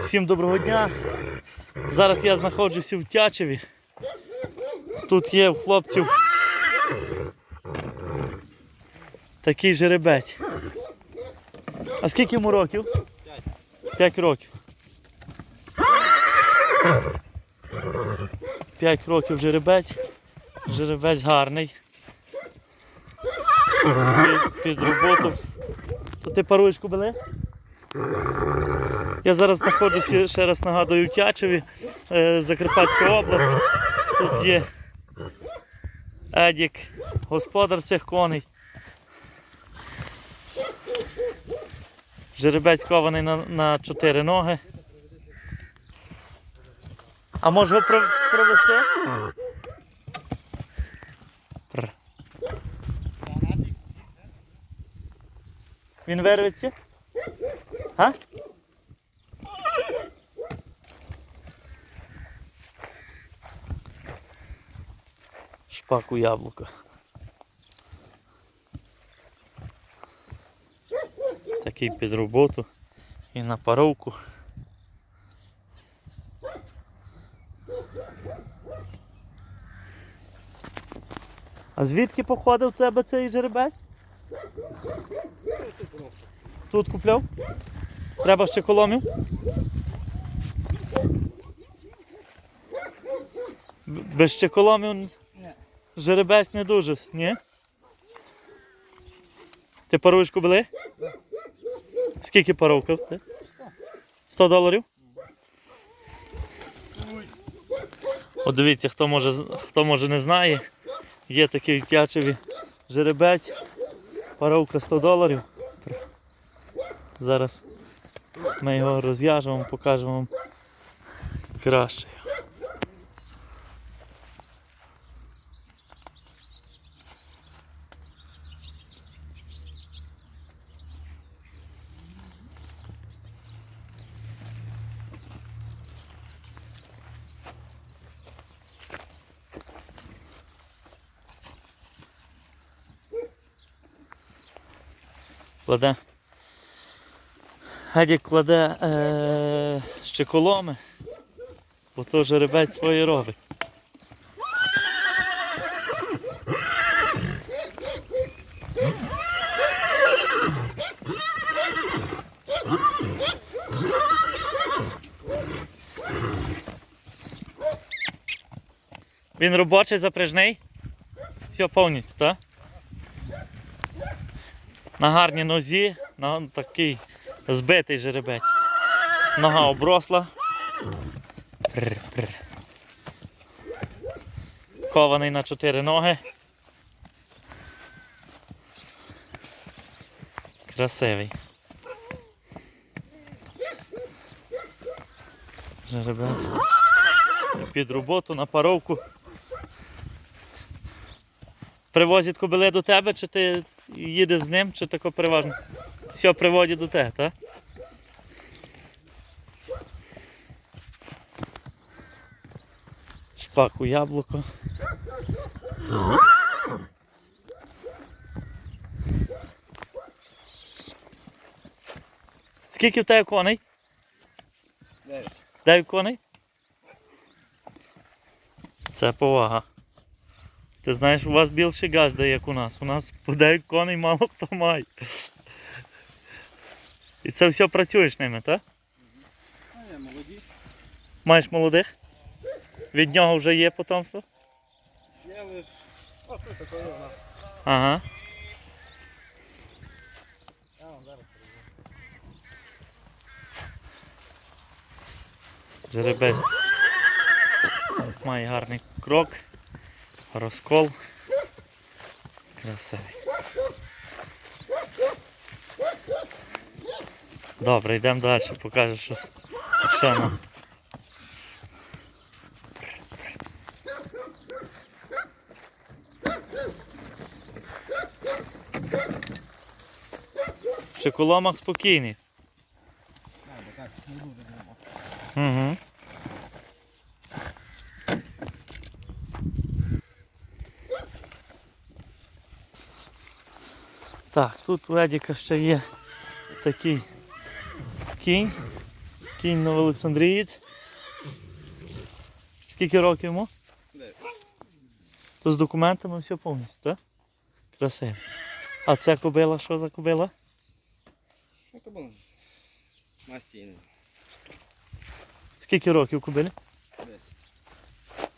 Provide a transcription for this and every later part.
Всім доброго дня. Зараз я знаходжуся в Тячеві. Тут є в хлопців такий жеребець. А скільки йому років? П'ять років. П'ять років жеребець. Жеребець гарний. Під, під роботу. То ти паруєш кобили? Я зараз знаходжуся, ще раз нагадую, в Тячеві, е, Закарпатська область. Тут є Едік, господар цих коней. Жеребець кований на, на чотири ноги. А його провести? Він вирветься? А? Шпаку яблука. Такий під роботу і на паровку. А звідки походив у тебе цей жеребець? Тут купляв? Треба ще коломів? Без щеколомів Ні. Жеребець не дуже, ні? Ти паруєш кобили? Скільки паровка? Ти? 100 доларів? От дивіться, хто може, хто може не знає, є такий Тячеві жеребець, паровка 100 доларів. Зараз ми його розв'яжемо, покажемо вам краще. Кладе. Гадік кладе е, ще коломи, бо то жеребець своє робить. Він робочий запряжний? Все повністю, так? На гарній нозі, на такий збитий жеребець. Нога обросла. Кований на чотири ноги. Красивий. Жеребець. Під роботу на паровку. Привозять кобили до тебе, чи ти їдеш з ним, чи тако переважно? Все приводять до тебе, так? Шпаку яблуко. Скільки в тебе коней? Дев'ять. Дев'ять коней? Це повага. Ти знаєш, у вас більше газда, як у нас. У нас по 9 коней мало хто має. І це все працюєш ними, так? А я молоді. Маєш молодих? Від нього вже є потомство? Я лиш. О, що таке у нас? Ага. Я вам зараз Жеребець. Має гарний крок, розкол. Красивий. Добре, йдемо далі, покажеш щось. Ще нам. В Чеколомах спокійний. Угу. Так, тут у Едіка ще є такий кінь. Кінь Новоолександрієць. Скільки років йому? То з документами все повністю, так? Красиво. А ця кобила, що за кобила? Ну то було. Настійний. Скільки років кобилі? Десь.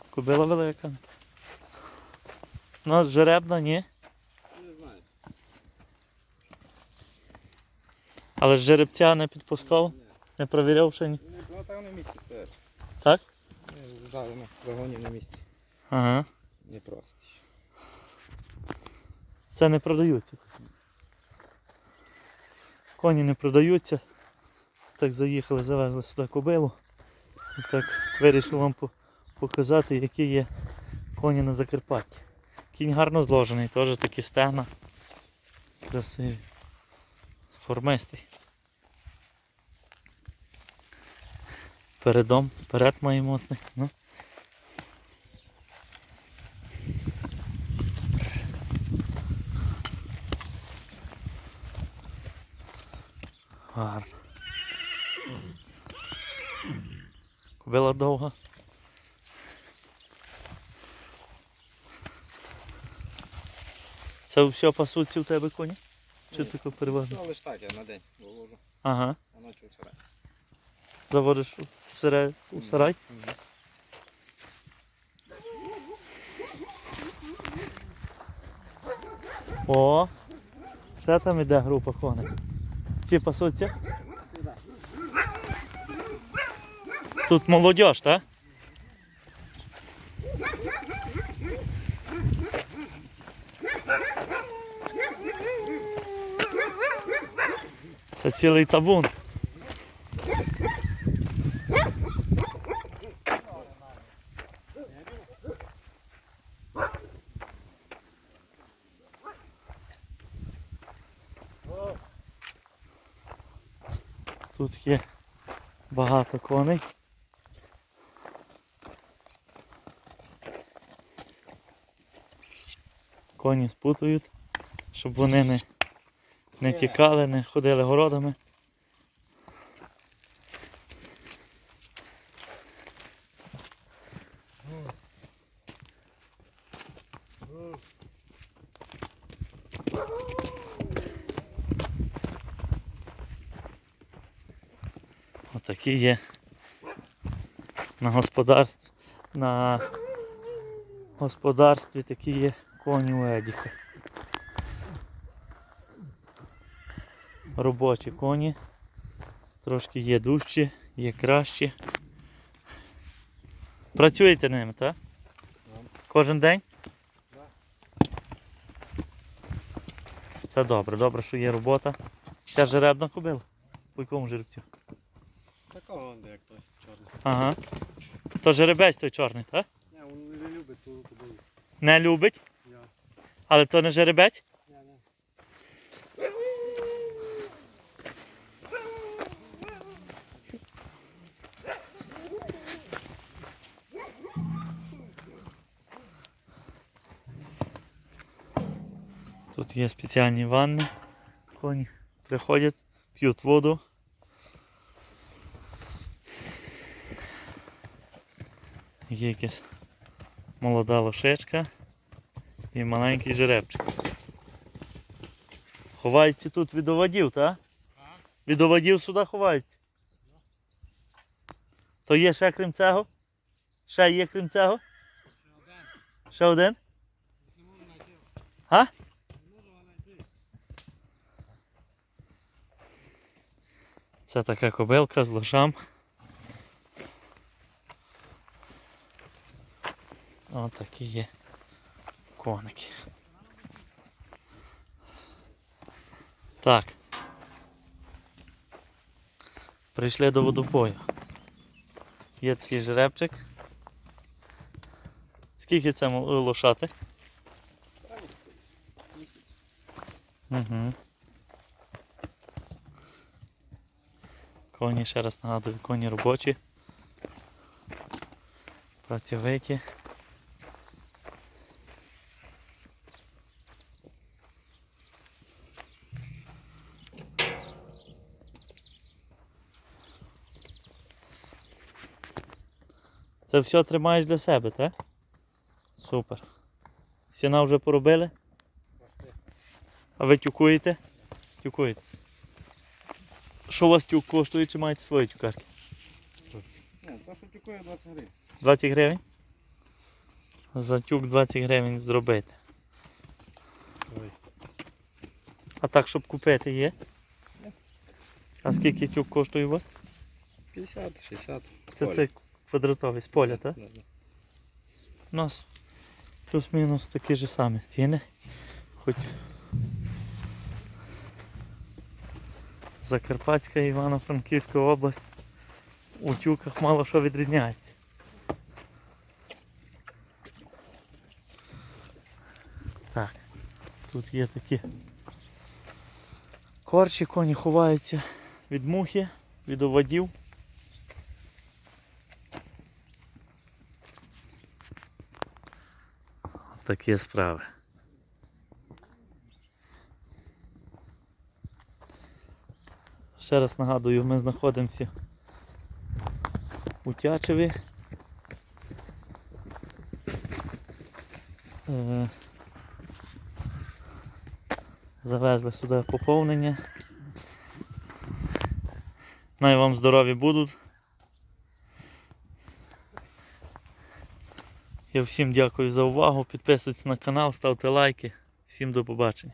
Кобила велика. Ну, жеребна, ні. Не знаю. Але ж жеребця не підпускав, не провіряв ще ні. Ну, так на місці стоять. Так? Ну, загонів на місці. Ага. Не просить. Це не продаються. Коні не продаються. Так заїхали, завезли сюди кобилу. І так вирішив вам показати, які є коні на Закарпатті. Кінь гарно зложений, теж такі стегна. Красиві. Формистий. Передом, перед має мосний. Ну. Гарно. Кобила довга. Це все пасуться у тебе коні? Чи таке переважно? Ну, так, я на день вивожу, Ага. а ночі в сарай. Заводиш у сарай? У сарай? Мгм. О! Ще там іде група коней. Ці пасуться? Тут молодь, так? Це цілий табун. Тут є багато коней. Коні спутують, щоб вони не, не тікали, не ходили городами. Отакі є на господарстві. На господарстві такі є коні у Едіка. Робочі коні. Трошки є дужчі, є кращі. Працюєте ними, так? Кожен день? Це добре, добре, що є робота. Ця жеребна кобила. По якому жеребцю? Такого як той чорний. Ага. То жеребець той чорний, так? Ні, він не любить ту бою. Не любить, Я. але то не жеребець? Тут є спеціальні ванни. Коні приходять, п'ють воду. Є якась молода лошечка і маленький жеребчик. Ховаються тут від оводів, так? Від оводів сюди ховаються. То є ще крім цього? Ще є крім цього? Ще один? А? Це така кобилка з лошам. Ось такі є коники. Так. Прийшли до водопою. Є такий жеребчик. Скільки це лошати? Угу. Коні, ще раз нагадую, коні робочі. Працьовиті. Це все тримаєш для себе, так? Супер. Сіна вже поробили? А ви тюкуєте? Тюкуєте. Що у вас тюк коштує, чи маєте свої тюкарки? Ні, то що тікає 20 гривень. 20 гривень? За тюк 20 гривень зробити. Ой. А так, щоб купити, є? А скільки тюк коштує у вас? 50, 60. Це це квадратовий з поля, так? Да, да. У нас плюс-мінус такі ж самі ціни. Хоч Закарпатська Івано-Франківська область у тюках мало що відрізняється. Так, тут є такі корчі, коні ховаються від мухи, від оводів. Такі справи. Ще раз нагадую, ми знаходимося у Тячеві. Е, Завезли сюди поповнення. Най вам здорові будуть. Я всім дякую за увагу. Підписуйтесь на канал, ставте лайки. Всім до побачення.